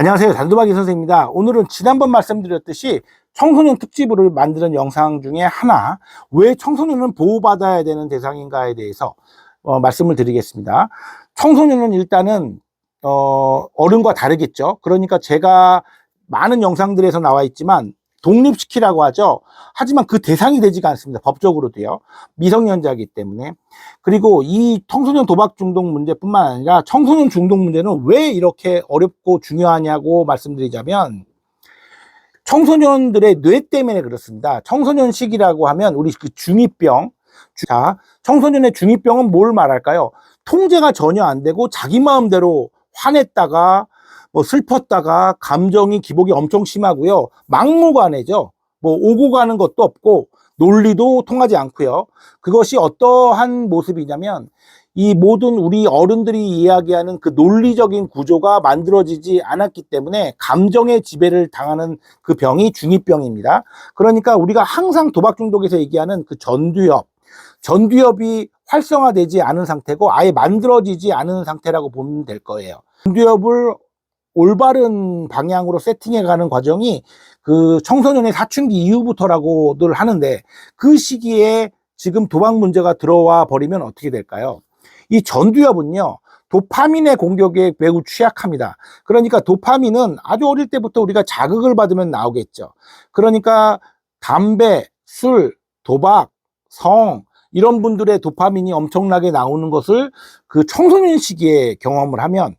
안녕하세요. 단도박이 선생입니다. 오늘은 지난번 말씀드렸듯이 청소년 특집으로 만드는 영상 중에 하나, 왜 청소년은 보호받아야 되는 대상인가에 대해서 어, 말씀을 드리겠습니다. 청소년은 일단은 어, 어른과 다르겠죠. 그러니까 제가 많은 영상들에서 나와 있지만 독립시키라고 하죠. 하지만 그 대상이 되지가 않습니다. 법적으로도요. 미성년자이기 때문에. 그리고 이 청소년 도박 중독 문제뿐만 아니라 청소년 중독 문제는 왜 이렇게 어렵고 중요하냐고 말씀드리자면 청소년들의 뇌 때문에 그렇습니다. 청소년 시기라고 하면 우리 그 중2병. 자, 청소년의 중2병은 뭘 말할까요? 통제가 전혀 안 되고 자기 마음대로 화냈다가 뭐 슬펐다가 감정이 기복이 엄청 심하고요. 막무가내죠. 뭐 오고 가는 것도 없고 논리도 통하지 않고요. 그것이 어떠한 모습이냐면 이 모든 우리 어른들이 이야기하는 그 논리적인 구조가 만들어지지 않았기 때문에 감정의 지배를 당하는 그 병이 중2병입니다. 그러니까 우리가 항상 도박 중독에서 얘기하는 그 전두엽, 전두엽이 활성화되지 않은 상태고 아예 만들어지지 않은 상태라고 보면 될 거예요. 전두엽을 올바른 방향으로 세팅해 가는 과정이 그 청소년의 사춘기 이후부터라고들 하는데 그 시기에 지금 도박 문제가 들어와 버리면 어떻게 될까요? 이 전두엽은요, 도파민의 공격에 매우 취약합니다. 그러니까 도파민은 아주 어릴 때부터 우리가 자극을 받으면 나오겠죠. 그러니까 담배, 술, 도박, 성, 이런 분들의 도파민이 엄청나게 나오는 것을 그 청소년 시기에 경험을 하면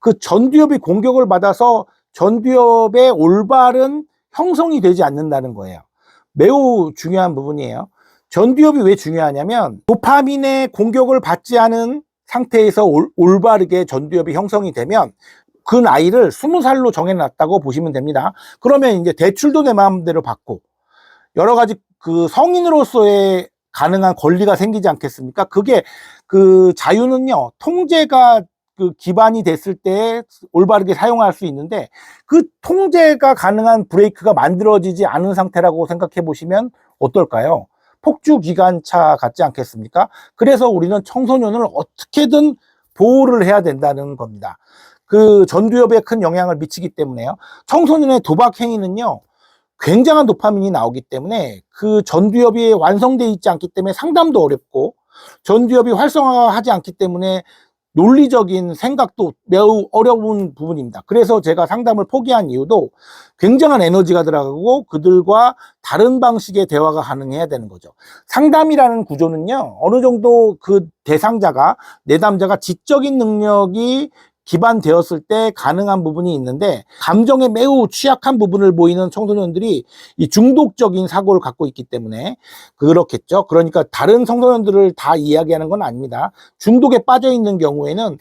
그 전두엽이 공격을 받아서 전두엽의 올바른 형성이 되지 않는다는 거예요. 매우 중요한 부분이에요. 전두엽이 왜 중요하냐면 도파민의 공격을 받지 않은 상태에서 올, 올바르게 전두엽이 형성이 되면 그 나이를 스무 살로 정해놨다고 보시면 됩니다. 그러면 이제 대출도 내 마음대로 받고 여러 가지 그 성인으로서의 가능한 권리가 생기지 않겠습니까? 그게 그 자유는요 통제가 그 기반이 됐을 때 올바르게 사용할 수 있는데 그 통제가 가능한 브레이크가 만들어지지 않은 상태라고 생각해 보시면 어떨까요? 폭주 기관차 같지 않겠습니까? 그래서 우리는 청소년을 어떻게든 보호를 해야 된다는 겁니다. 그 전두엽에 큰 영향을 미치기 때문에요. 청소년의 도박 행위는요. 굉장한 도파민이 나오기 때문에 그 전두엽이 완성되어 있지 않기 때문에 상담도 어렵고 전두엽이 활성화하지 않기 때문에 논리적인 생각도 매우 어려운 부분입니다. 그래서 제가 상담을 포기한 이유도 굉장한 에너지가 들어가고 그들과 다른 방식의 대화가 가능해야 되는 거죠. 상담이라는 구조는요, 어느 정도 그 대상자가, 내담자가 지적인 능력이 기반되었을 때 가능한 부분이 있는데 감정에 매우 취약한 부분을 보이는 청소년들이 이 중독적인 사고를 갖고 있기 때문에 그렇겠죠. 그러니까 다른 청소년들을 다 이야기하는 건 아닙니다. 중독에 빠져 있는 경우에는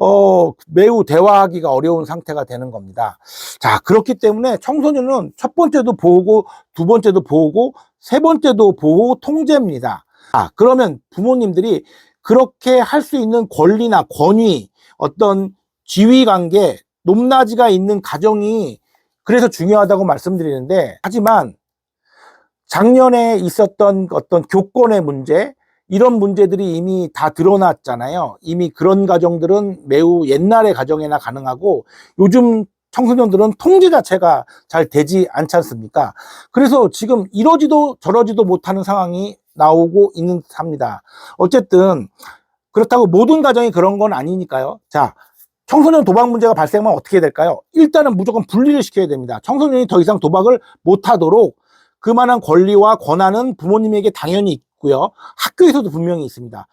어, 매우 대화하기가 어려운 상태가 되는 겁니다. 자, 그렇기 때문에 청소년은 첫 번째도 보고, 두 번째도 보고, 세 번째도 보호 통제입니다. 아, 그러면 부모님들이 그렇게 할 수 있는 권리나 권위, 어떤 지위 관계, 높낮이가 있는 가정이 그래서 중요하다고 말씀드리는데, 하지만 작년에 있었던 어떤 교권의 문제, 이런 문제들이 이미 다 드러났잖아요. 이미 그런 가정들은 매우 옛날의 가정에나 가능하고 요즘 청소년들은 통제 자체가 잘 되지 않지 않습니까? 그래서 지금 이러지도 저러지도 못하는 상황이 나오고 있는 삽니다. 어쨌든 그렇다고 모든 가정이 그런 건 아니니까요. 자, 청소년 도박 문제가 발생하면 어떻게 될까요? 일단은 무조건 분리를 시켜야 됩니다. 청소년이 더 이상 도박을 못하도록 그만한 권리와 권한은 부모님에게 당연히 있고요. 학교에서도 분명히 있습니다.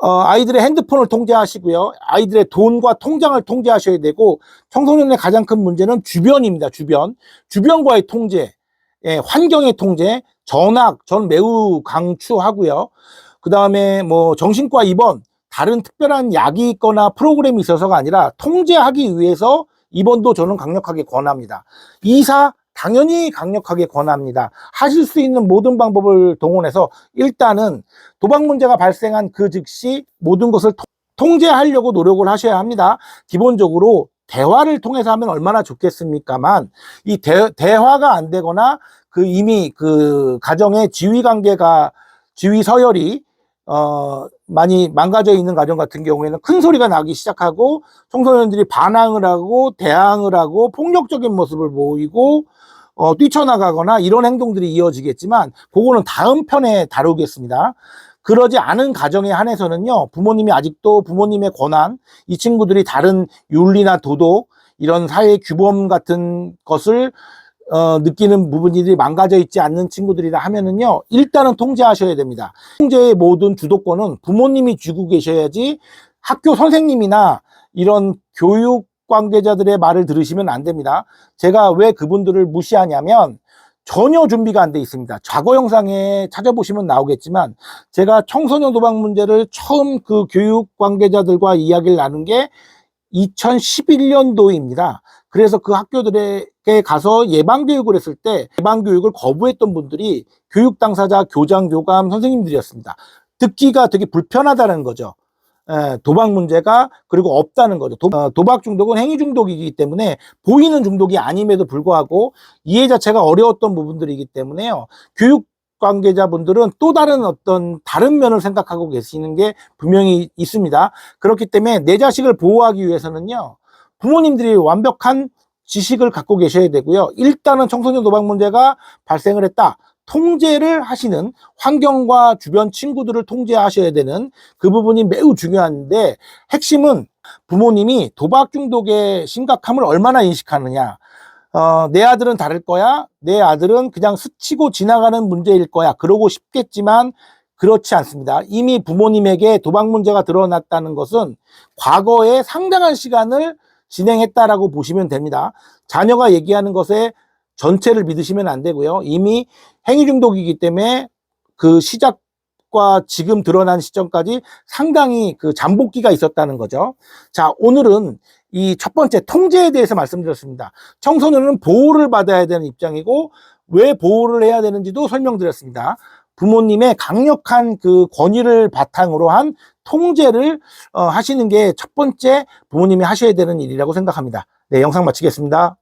어, 아이들의 핸드폰을 통제하시고요. 아이들의 돈과 통장을 통제하셔야 되고 청소년의 가장 큰 문제는 주변입니다. 주변. 주변과의 통제, 예, 환경의 통제, 전학, 전 매우 강추하고요. 그 다음에 뭐 정신과 입원, 다른 특별한 약이 있거나 프로그램이 있어서가 아니라 통제하기 위해서 입원도 저는 강력하게 권합니다. 이사 당연히 강력하게 권합니다. 하실 수 있는 모든 방법을 동원해서 일단은 도박 문제가 발생한 그 즉시 모든 것을 통제하려고 노력을 하셔야 합니다. 기본적으로 대화를 통해서 하면 얼마나 좋겠습니까만 이 대, 대화가 안 되거나 그 이미 그 가정의 지위 관계가 지위 서열이 어 많이 망가져 있는 가정 같은 경우에는 큰 소리가 나기 시작하고 청소년들이 반항을 하고 대항을 하고 폭력적인 모습을 보이고 어, 뛰쳐나가거나 이런 행동들이 이어지겠지만 그거는 다음 편에 다루겠습니다. 그러지 않은 가정에 한해서는요 부모님이 아직도 부모님의 권한 이 친구들이 다른 윤리나 도덕 이런 사회 규범 같은 것을 어, 느끼는 부분들이 망가져 있지 않는 친구들이라 하면은요 일단은 통제하셔야 됩니다. 통제의 모든 주도권은 부모님이 쥐고 계셔야지 학교 선생님이나 이런 교육 관계자들의 말을 들으시면 안 됩니다. 제가 왜 그분들을 무시하냐면 전혀 준비가 안 돼 있습니다. 과거 영상에 찾아보시면 나오겠지만 제가 청소년 도박 문제를 처음 그 교육 관계자들과 이야기를 나눈 게 2011년도입니다. 그래서 그 학교들에게 가서 예방교육을 했을 때 예방교육을 거부했던 분들이 교육 당사자, 교장, 교감, 선생님들이었습니다. 듣기가 되게 불편하다는 거죠. 에, 도박 문제가 그리고 없다는 거죠. 도, 어, 도박 중독은 행위 중독이기 때문에 보이는 중독이 아님에도 불구하고 이해 자체가 어려웠던 부분들이기 때문에요. 교육 관계자분들은 또 다른 어떤 다른 면을 생각하고 계시는 게 분명히 있습니다. 그렇기 때문에 내 자식을 보호하기 위해서는요. 부모님들이 완벽한 지식을 갖고 계셔야 되고요. 일단은 청소년 도박 문제가 발생을 했다. 통제를 하시는 환경과 주변 친구들을 통제하셔야 되는 그 부분이 매우 중요한데 핵심은 부모님이 도박 중독의 심각함을 얼마나 인식하느냐. 어, 내 아들은 다를 거야. 내 아들은 그냥 스치고 지나가는 문제일 거야. 그러고 싶겠지만 그렇지 않습니다. 이미 부모님에게 도박 문제가 드러났다는 것은 과거에 상당한 시간을 진행했다라고 보시면 됩니다. 자녀가 얘기하는 것에 전체를 믿으시면 안 되고요. 이미 행위 중독이기 때문에 그 시작과 지금 드러난 시점까지 상당히 그 잠복기가 있었다는 거죠. 자, 오늘은 이 첫 번째 통제에 대해서 말씀드렸습니다. 청소년은 보호를 받아야 되는 입장이고 왜 보호를 해야 되는지도 설명드렸습니다. 부모님의 강력한 그 권위를 바탕으로 한 통제를 어, 하시는 게 첫 번째 부모님이 하셔야 되는 일이라고 생각합니다. 네, 영상 마치겠습니다.